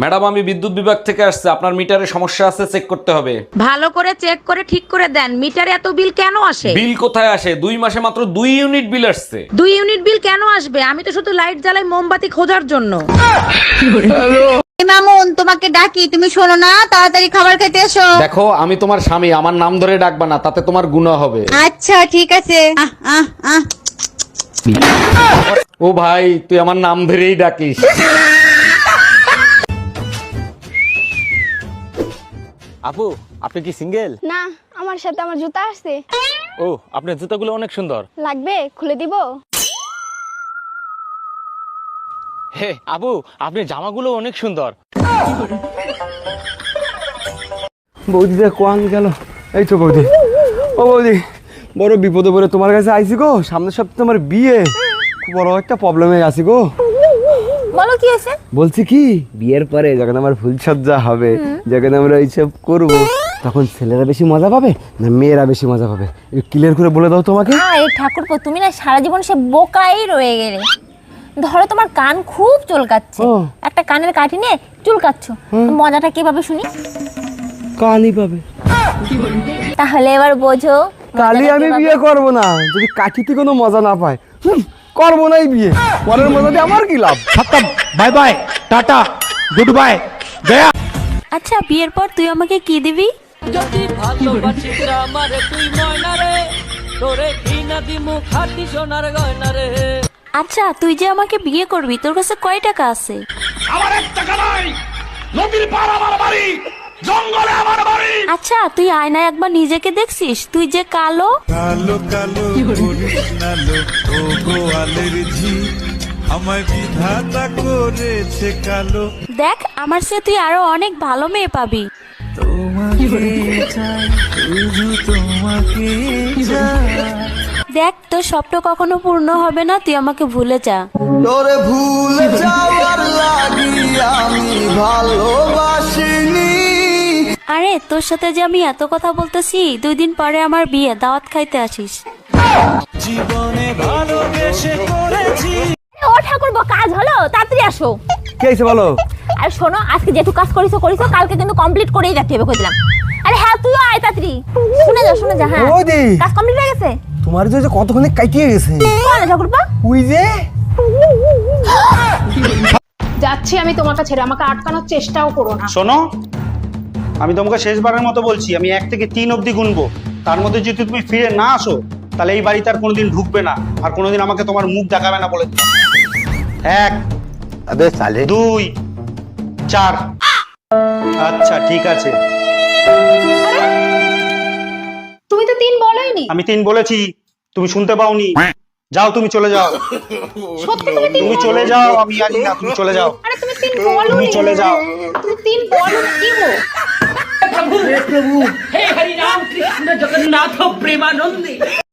Madam আমি বিদ্যুৎ বিভাগ থেকে আসছে। আপনার মিটারে সমস্যা আছে চেক করতে হবে। ভালো করে চেক করে ঠিক করে দেন। মিটারে এত বিল কেন আসে? বিল কোথায় আসে? দুই মাসে মাত্র দুই ইউনিট বিল আসছে। দুই ইউনিট বিল কেন আসবে? আমি তো শুধু লাইট জ্বালাই মোমবাতি খোঁজার জন্য। মামুন তোমাকে ডাকি। তুমি শোনো না তাড়াতাড়ি খাবার খেতে এসো। দেখো আমি তোমার স্বামী আমার নাম ধরে ডাকবা না তাতে তোমার গুণা হবে। আচ্ছা ঠিক আছে। আহ আহ আহ। ও ভাই তুই আমার নাম ধরেই ডাকিস। আপু আপনি কি সিঙ্গেল? না আমার সাথে আমার জুতা আসছে ও আপনার জুতাগুলো অনেক সুন্দর। লাগবে? খুলে দিব? হে আপু আপনার জামাগুলো অনেক সুন্দর। বৌদি দেখ কোয়ান গেল। এই তো বৌদি। ও বৌদি বড় বিপদে পড়ে তোমার কাছে আইছি গো। সামনের সপ্তাহে তোমার বিয়ে। খুব বড় একটা প্রবলেমে আছি গো। বলো কি হয়েছে? বলছি কি বিয়ের পরে যখন আমার ফুলসজ্জা হবে যখন আমরা এইসব করব তখন ছেলেরা বেশি মজা পাবে না মেয়েরা বেশি মজা পাবে? ক্লিয়ার করে বলে দাও তোমাকে। এই ঠাকুরপো তুমি না সারা জীবন সে বোকাই রয়ে গেলে। ধরো তোমার কান খুব চুলকাচ্ছে। একটা কানের কাঠি নিয়ে চুলকাচ্ছ। মজাটা কীভাবে শুনি? কালই পাবে। তাহলে এবার বোঝো কালি আমি বিয়ে করব না। যদি কাঠিতে কোনো মজা না পায় করব নাই বিয়ে। পরের মজা দিয়ে আমার কি লাভ? Bye bye tata good bye Gaya আচ্ছা বিয়ের পর তুই আমাকে কি দিবি? যদি ভালোবাসিস আমার তুই ময়না রে তোরে ঘৃণা দিমু খাটি সোনার গয়না রে। আচ্ছা তুই যে আমাকে বিয়ে করবি তোর কাছে কয় টাকা আছে? আচ্ছা তুই আয়নায় একবার নিজেকে দেখছিস? তুই যে কালো। কালো কালো করিস না লো ও গোয়ালের ঝি। আমায় বিধাতা করেছে কালো। দেখ আমার সে তুই আরও অনেক ভালো মেয়ে পাবি। দেখ তোর স্বপ্ন কখনো পূর্ণ হবে না তুই আমাকে ভুলে যা। তোরে ভুলে যাওয়ার লাগি আমি ভালোবাসিনি। আরে তোর সাথে যে আমি এত কথা বলতেছি দুই দিন পরে আমার বিয়ে দাওয়াত খাইতে আসিস। জীবনে ভালোবেসে করেছি। ও ঠাকুরপো কাজ হলো তাড়াতাড়ি আসো। কে আছে বলো? আর শোনো আজকে যেটু কাজ করিছো করিছো কালকে কিন্তু কমপ্লিট করেই রাখতে হবে কই দিলাম। আরে হ্যাঁ তুইও আয় তাড়াতাড়ি। শুনে যা শুনে যা হ্যাঁ। বৌদি। কাজ কমপ্লিট হয়ে গেছে? তোমার যে কতক্ষণে কাটিয়ে গেছে। কোন ঠাকুরপো। ওই যে। যাচ্ছি আমি তোমাকে ছেড়ে আমাকে আটকানোর চেষ্টাও করো না। শোনো আমি তোমাকে শেষবারের মতো বলছি আমি এক থেকে তিন অবধি গুনবো। তার মধ্যে যদি তুমি ফিরে না আসো তাহলে এই বাড়িতে আর কোনোদিন ঢুকবে না। আর কোনোদিন আমাকে তোমার মুখ দেখাবে না বলে দিলাম। এক দুই চার। আচ্ছা ঠিক আছে। তুমি তো তিন বলোইনি। আমি তিন বলেছি তুমি শুনতে পাওনি। যাও তুমি চলে যাও। সত্যি তুমি তিন তুমি চলে যাও আমি জানি না তুমি চলে যাও। আরে তুমি তিন বলো তুমি চলে যাও। তুমি তিন বলো কি গো?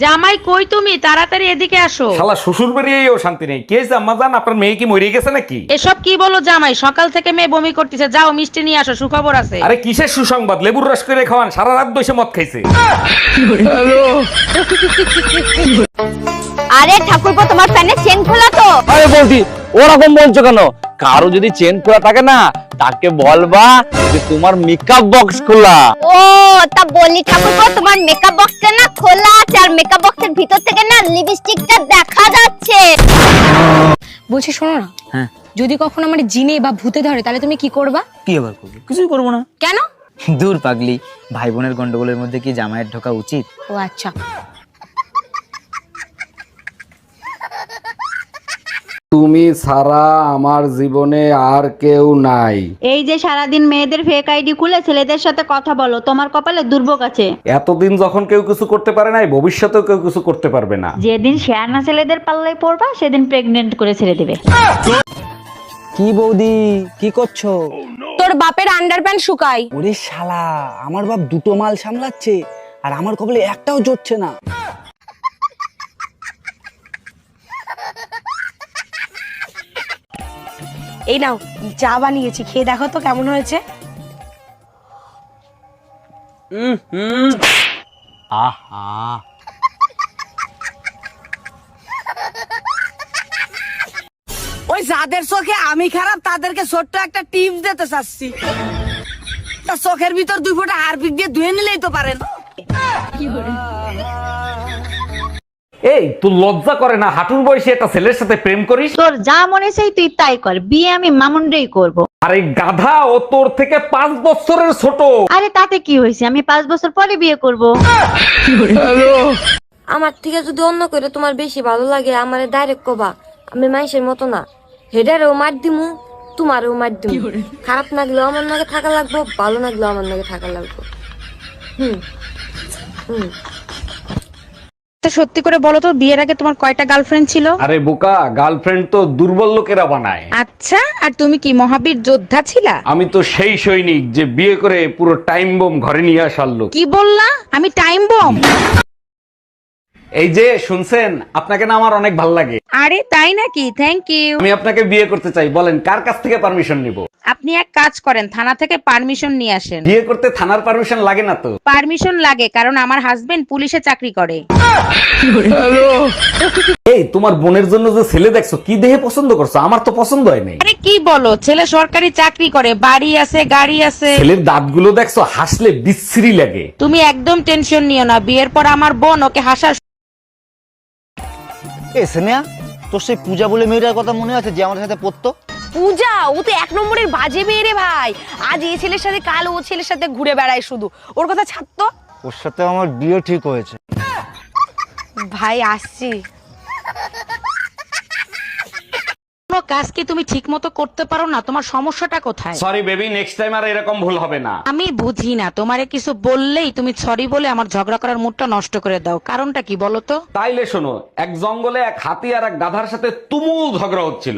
জামাই কই তুমি? তাড়াতাড়ি এদিকে আসো। শালা শ্বশুর বেরিয়েও শান্তি নেই। কে জাম্মা জান আপনার মেয়ে কি মরে গেছে নাকি? এসব কি বলো জামাই? সকাল থেকে মেয়ে বমি করতেছে। যাও মিষ্টি নিয়ে আসো সুখবর আছে। আরে কিসের সুসংবাদ? লেবুর রস করে খাওয়ান সারা রাত বসে মদ খাইছে। আরে ঠাকুরপো তোমার প্যানে চেন খোলা তো। আরে বলছি ওরকম বলছো কেন? কারও যদি চেন খোলা থাকে না তাকে বলবা যে তোমার মেকআপ বক্স খোলা। ও তা বলি ঠাকুরপো তোমার মেকআপ বক্সটা না খোলা আছে আর মেকআপ বক্সের ভিতর থেকে না লিপস্টিকটা দেখা যাচ্ছে। বলছি শোনো না। হ্যাঁ। যদি কখনো আমার জিনে বা ভূতে ধরে তাহলে তুমি কি করবা? কি আবার করব? কিছুই করব না। কেন? দূর পাগলি ভাই বোনের গন্ডগোলের মধ্যে কি জামাইয়ের ঢোকা উচিত? ও আচ্ছা। তুমি ছাড়া আমার জীবনে আর কেউ নাই। এই যে সারাদিন মেয়েদের ফেক আইডি খুলে ছেলেদের সাথে কথা বলো তোমার কপালে দুর্ভোগ আছে। এতদিন যখন কেউ কিছু করতে পারে নাই ভবিষ্যতেও কেউ কিছু করতে পারবে না। যেদিন শেয়ানা ছেলেদের পাল্লায় পড়বা সেদিন প্রেগনেন্ট করে ছেড়ে দেবে। কি বৌদি কি করছ? তোর বাপের আন্ডারপ্যান্ট শুকাই ওরে শালা আমার বাপ দুটো মাল সামলাচ্ছে আর আমার কপালে একটাও জুটছে না। এই নাও চা বানিয়েছি খেয়ে দেখো তো কেমন হয়েছে। আহা। ওই যাদের চোখে আমি খারাপ তাদেরকে ছোট্ট একটা টিপস দিতে চাচ্ছি। তা চোখের ভিতর দুই ফোঁটা হারপিক দিয়ে ধুয়ে নিলেই তো পারেন। এই তুই লজ্জা করে না? হাঁটুর বয়সে একটা ছেলের সাথে প্রেম করিস? তোর যা মনে চাই তুই তাই কর। বিয়ে আমি মামুনরেই করব। আরে গাধা ও তোর থেকে পাঁচ বছরের ছোট। আরে তাতে কি হয়েছে? আমি পাঁচ বছর পরে বিয়ে করব। আমার থেকে যদি অন্য করে তোমার বেশি ভালো লাগে আমার ডাইরেক্ট কবা। আমি মানুষের মতো না। হেডারেও মার দিমু তোমারও মার দিমু। খারাপ লাগলেও আমার নাকে থাকা লাগবো ভালো লাগলেও আমার নাকে থাকা লাগবো। হুম। হুম। তা সত্যি করে বলো তো বিয়ের আগে তোমার কয়টা গার্লফ্রেন্ড ছিল? আরে বোকা গার্লফ্রেন্ড তো দুর্বল লোকেরা বানায়। আচ্ছা আর তুমি কি মহাবীর যোদ্ধা ছিলা? আমি তো সেই সৈনিক যে বিয়ে করে পুরো টাইম বোম ঘরে নিয়ে আসার লোক। কি বললা? আমি টাইম বম এই যে শুনছেন? আপনাকে না আমার অনেক ভালো লাগে। আরে তাই নাকি? থ্যাংক ইউ আমি আপনাকে বিয়ে করতে চাই বলেন কার কাছ থেকে পারমিশন নিব? আপনি এক কাজ করেন থানা থেকে পারমিশন নিয়ে আসেন। বিয়ে করতে থানার পারমিশন লাগে না তো? পারমিশন লাগে কারণ আমার হাজবেন্ড পুলিশে চাকরি করে। এই তোমার বোনের জন্য যে ছেলে দেখছ কি দেহে পছন্দ করছ? আমার তো পছন্দ হয় নাই। আরে কি বলো? ছেলে সরকারি চাকরি করে বাড়ি আছে গাড়ি আছে। ছেলের দাঁতগুলো দেখছ হাসলে বিশ্রী লাগে। তুমি একদম টেনশন নিও না বিয়ের পর আমার বোন ওকে হাসার এ স্নেহা তোর সেই পূজা বলে মেয়েটার কথা মনে আছে যে আমাদের সাথে পড়তো? পূজা? ও তো এক নম্বরের বাজে মেয়ে রে ভাই। আজ এই ছেলের সাথে কাল ও ছেলের সাথে ঘুরে বেড়ায় শুধু। ওর কথা ছাড়তো? ওর সাথে আমার বিয়ে ঠিক হয়েছে। ভাই আসছি। কোনো কাজ কি তুমি ঠিক মতো করতে পারো না? তোমার সমস্যাটা কোথায়? সরি বেবি নেক্সট টাইম আর এরকম ভুল হবে না। আমি বুঝি না। তোমারে কিছু বললেই তুমি সরি বলে আমার ঝগড়া করার মুডটা নষ্ট করে দাও। কারণটা কি বলো তো? তাইলে শোনো এক জঙ্গলে এক হাতি আর এক গাধার সাথে তুমুল ঝগড়া হচ্ছিল।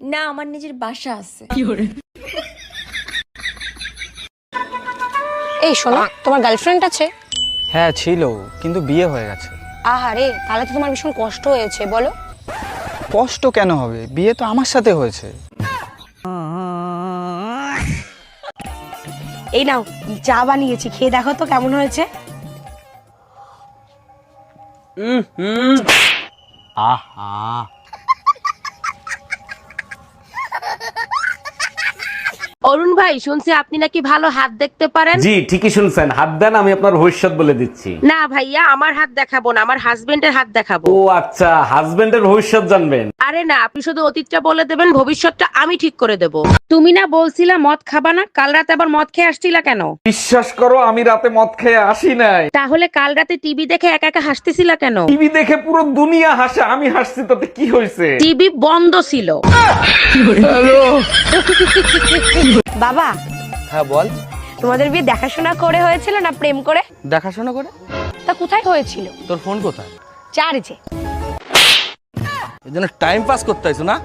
না আমার নিজের বাসা আছে। এই শোনো তোমার গার্লফ্রেন্ড আছে? হ্যাঁ ছিল কিন্তু বিয়ে হয়ে গেছে। আহারে তাহলে তো তোমার ভীষণ কষ্ট হয়েছে বলো। কষ্ট কেন হবে? বিয়ে তো আমার সাথে হয়েছে। এই নাও চা বানিয়েছি খেয়ে দেখো তো কেমন হয়েছে। আহা। অরুণ ভাই শুনছি আপনি নাকি ভালো হাত দেখতে পারেন? জি ঠিকই শুনছেন। হাত দেন আমি আপনার ভবিষ্যৎ বলে দিচ্ছি। না ভাইয়া আমার হাত দেখাবো না আমার হাজবেন্ডের হাত দেখাবো। ও আচ্ছা হাজবেন্ডের ভবিষ্যৎ জানবেন। আরে না আপনি শুধু অতীতটা বলে দেবেন ভবিষ্যৎটা আমি ঠিক করে দেব। তুমি না বলছিলা মদ খাবা না কাল রাতে আবার মদ খেয়ে আসছিলা কেন? বিশ্বাস করো আমি রাতে মদ খেয়ে আসি নাই। তাহলে কাল রাতে টিভি দেখে একা একা হাসতেছিলা কেন? টিভি দেখে পুরো দুনিয়া হাসে আমি হাসছি তাতে কি হয়েছে টিভি বন্ধ ছিল। বাবা। হ্যাঁ বল। তোমাদের বিয়ে দেখাশোনা করে হয়েছিল না প্রেম করে? দেখাশোনা করে? তা কোথায় হয়েছিল? তোর ফোন কোথায়? চার্জে। এজন্য জন্য টাইম পাস করতে হয়েছো না?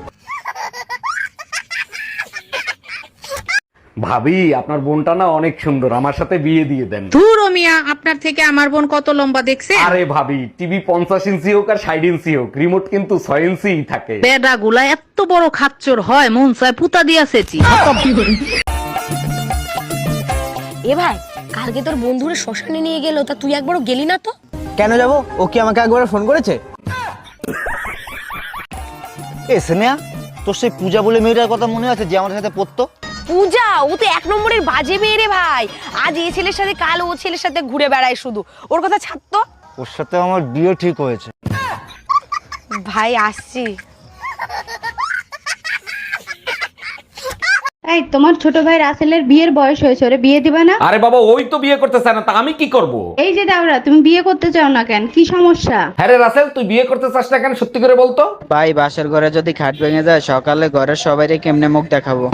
ভাবি আপনার বোনটা না অনেক সুন্দর আমার সাথে বিয়ে দিয়ে দেন। ধুর মিয়া আপনার থেকে আমার বোন কত লম্বা দেখছে? আরে ভাবি টিভি পঞ্চাশ ইঞ্চি হোক আর ষাট ইঞ্চি হোক রিমোট কিন্তু ছয় ইঞ্চি থাকে। বেডা গুলা এত বড় খাচ্চর হয় মন চায় পুতা দিয়াছেছি এ ভাই কালকে তোর বন্ধুরা শ্মশানে নিয়ে গেল তা তুই একবারও গেলি না তো? কেন যাব? ও কি আমাকে একবার ফোন করেছে? এ স্নেহা তোর সেই পূজা বলে মেয়েটার কথা মনে আছে যে আমার সাথে পড়তো? পূজা ও তো এক নম্বরের বাজে মেয়ে রে ভাই। আজ এই ছেলের সাথে কাল ও ছেলের সাথে ঘুরে বেড়ায় শুধু। ওর কথা ছাড়তো ওর সাথে আমার বিয়ে ঠিক হয়েছে। ভাই আসছি। এই তোমার ছোট ভাই রাসেলের বিয়ের বয়স হয়েছে ওরে বিয়ে দিবা না? আরে বাবা ওই তো বিয়ে করতে চায় না তা আমি কি করব? এই যে দাওরা তুমি বিয়ে করতে চাও না কেন? কি সমস্যা? হ্যাঁ রে রাসেল তুই বিয়ে করতে চাস না কেন সত্যি করে বলতো? ভাই বাসার ঘরে যদি খাট ভেঙে যায় সকালে ঘরের সবাইকে কেমনে মুখ দেখাবো?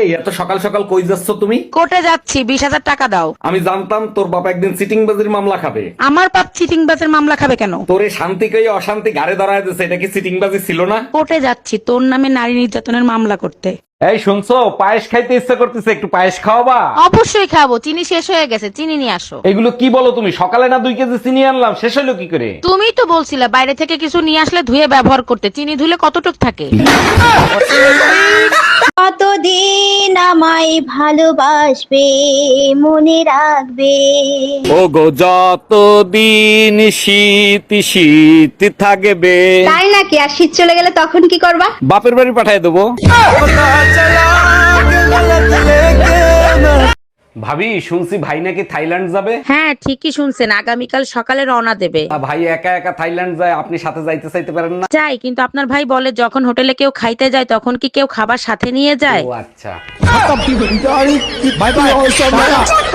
এই এত সকাল সকাল কই যাচ্ছ তুমি? কোর্টে যাচ্ছি বিশ হাজার টাকা দাও। আমি জানতাম তোর বাবা একদিন সিটিং বাজির মামলা খাবে। আমার পাপ চিটিং বাসের মামলা খাবে কেন? তোরে শান্তি কই অশান্তি গাড়ে ধরায় দিছে এটা কি সিটিং বাজি ছিল না? কোর্টে যাচ্ছি তোর নামে নারী মামলা করতে। এই শুনছো? পায়েস খাইতে ইচ্ছা করতেছে একটু পায়েস খাওয়াবা? অবশ্যই খাব চিনি শেষ হয়ে গেছে চিনি নিয়ে আসো। এগুলো কি বলো তুমি? সকালে না দুই কেজি চিনি আনলাম শেষ হলো কি করে? তুমি তো বলছিলে বাইরে থেকে কিছু নিয়ে আসলে ধুয়ে ব্যবহার করতে চিনি ধুলে কতটুক থাকে? কতদিন আমায় ভালোবাসবে মনে রাখবে? ও গো যতদিন শীত শীত থাকবে। তাই নাকি? আর শীত চলে গেলে তখন কি করবা? বাপের বাড়ি পাঠায় দেবো। ভাবি শুনছি ভাই নাকি থাইল্যান্ড যাবে? হ্যাঁ ঠিকই শুনছেন। আগামীকাল সকালে রওনা দেবে। ভাই একা একা থাইল্যান্ড যায় আপনি সাথে যাইতে চাইতে পারেন না? যাই কিন্তু আপনার ভাই বলে যখন হোটেলে কেউ খাইতে যায় তখন কি কেউ খাবার সাথে নিয়ে যায়? ও আচ্ছা।